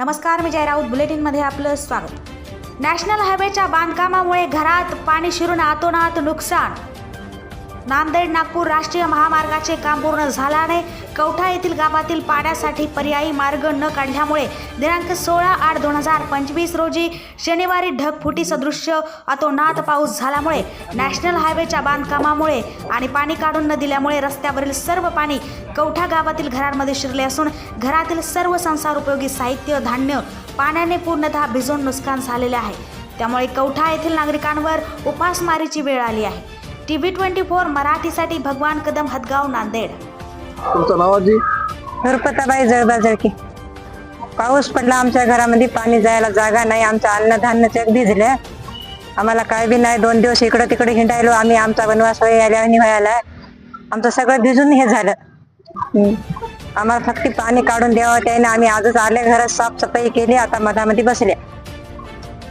नमस्कार मी जय राऊत बुलेटिनमध्ये आपलं स्वागत. नॅशनल हायवेच्या बांधकामामुळे घरात पाणी शिरून आतोनात नुकसान नांदेड नागपूर राष्ट्रीय महामार्गाचे काम पूर्ण झाल्याने कवठा येथील गावातील पाण्यासाठी पर्यायी मार्ग न काढल्यामुळे दिनांक सोळा आठ दोन हजार पंचवीस रोजी शनिवारी ढगफुटी सदृश्य अतोनात पाऊस झाल्यामुळे नॅशनल हायवेच्या बांधकामामुळे आणि पाणी काढून न दिल्यामुळे रस्त्यावरील सर्व पाणी कवठा गावातील घरांमध्ये शिरले असून घरातील सर्व संसार उपयोगी साहित्य धान्य पाण्याने पूर्णतः भिजून नुकसान झालेले आहे. त्यामुळे कवठा येथील नागरिकांवर उपासमारीची वेळ आली आहे. टी व्ही ट्वेंटी फोर मराठीसाठी भगवान कदम हदगाव नांदेड. तुमचं नाव आजी? रुपताबाई जळबाजळकी. पाऊस पडला आमच्या घरामध्ये पाणी जायला जागा नाही. आमचं अन्नधान्य चेक भिजलं. आम्हाला काय बी नाही दोन दिवस इकडं तिकडे हिंडायलो. आम्ही आमचा वनवास व्हायला आणि व्हायला. आमचं सगळं भिजून हे झालं. हम्म. आम्हाला फक्त पाणी काढून द्यावं त्याने आम्ही आजच आले घरात साफसफाई केली आता मधामध्ये बसले.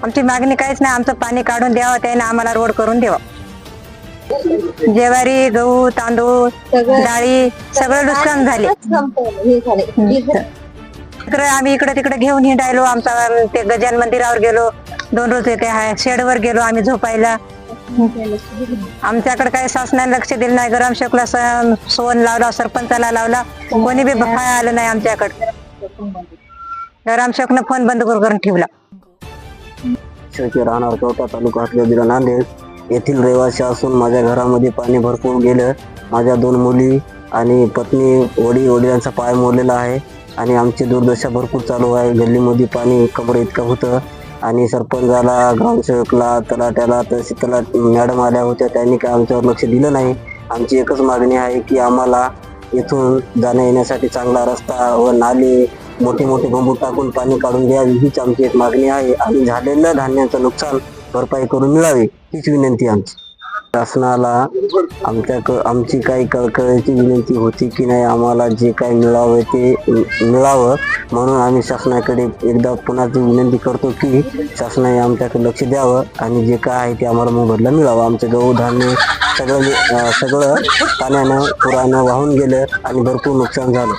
आमची मागणी काहीच नाही. आमचं पाणी काढून द्यावं त्याने आम्हाला रोड करून द्यावं ज्वारी गहू तांदूळ डाळी सगळं नुकसान झाले. इकडे आम्ही इकडे तिकडे घेऊन हिंडायलो आमचा ते गजान मंदिरावर गेलो. दोन रोज येते आहे शेडवर गेलो आम्ही झोपायला. आमच्याकडे काही शासनाने लक्ष दिलं नाही. गरम शेकला सोन लावला सरपंचाला लावला. कोणी बी बघायला आलं नाही आमच्याकडे. गरम शेकनं फोन बंद करून ठेवला. राहणार कवठा तालुका हातगाव जिल्हा नांदेड. येथील रहिवासी असून माझ्या घरामध्ये पाणी भरपूर गेलं. माझ्या दोन मुली आणि पत्नी वडील वडिलांचा पाय मोडलेला आहे आणि आमची दुर्दशा भरपूर चालू आहे. गल्लीमध्ये पाणी कमर इतकं होतं आणि सरपंचाला ग्रामसेवकला तलाट्याला तसे तलाट मॅडम आल्या होत्या. त्यांनी काय आमच्यावर लक्ष दिलं नाही. आमची एकच मागणी आहे की आम्हाला इथून जाण्या येण्यासाठी चांगला रस्ता व नाले मोठे मोठे बंबू टाकून पाणी काढून द्यावी. हीच आमची एक मागणी आहे. आणि झालेलं धान्याचं नुकसान भरपाई करून मिळावी हीच विनंती आमची. शासनाला आमच्या आमची काही कळकळीची विनंती होती की नाही आम्हाला जे काही मिळावं ते मिळावं. म्हणून आम्ही शासनाकडे एकदा पुन्हा विनंती करतो की शासनाने आमच्याकडे लक्ष द्यावं आणि जे काय आहे ते आम्हाला मोबदला मिळावं. आमचं गहू धान्य सगळं सगळं पाण्यानं पुरानं वाहून गेलं आणि भरपूर नुकसान झालं.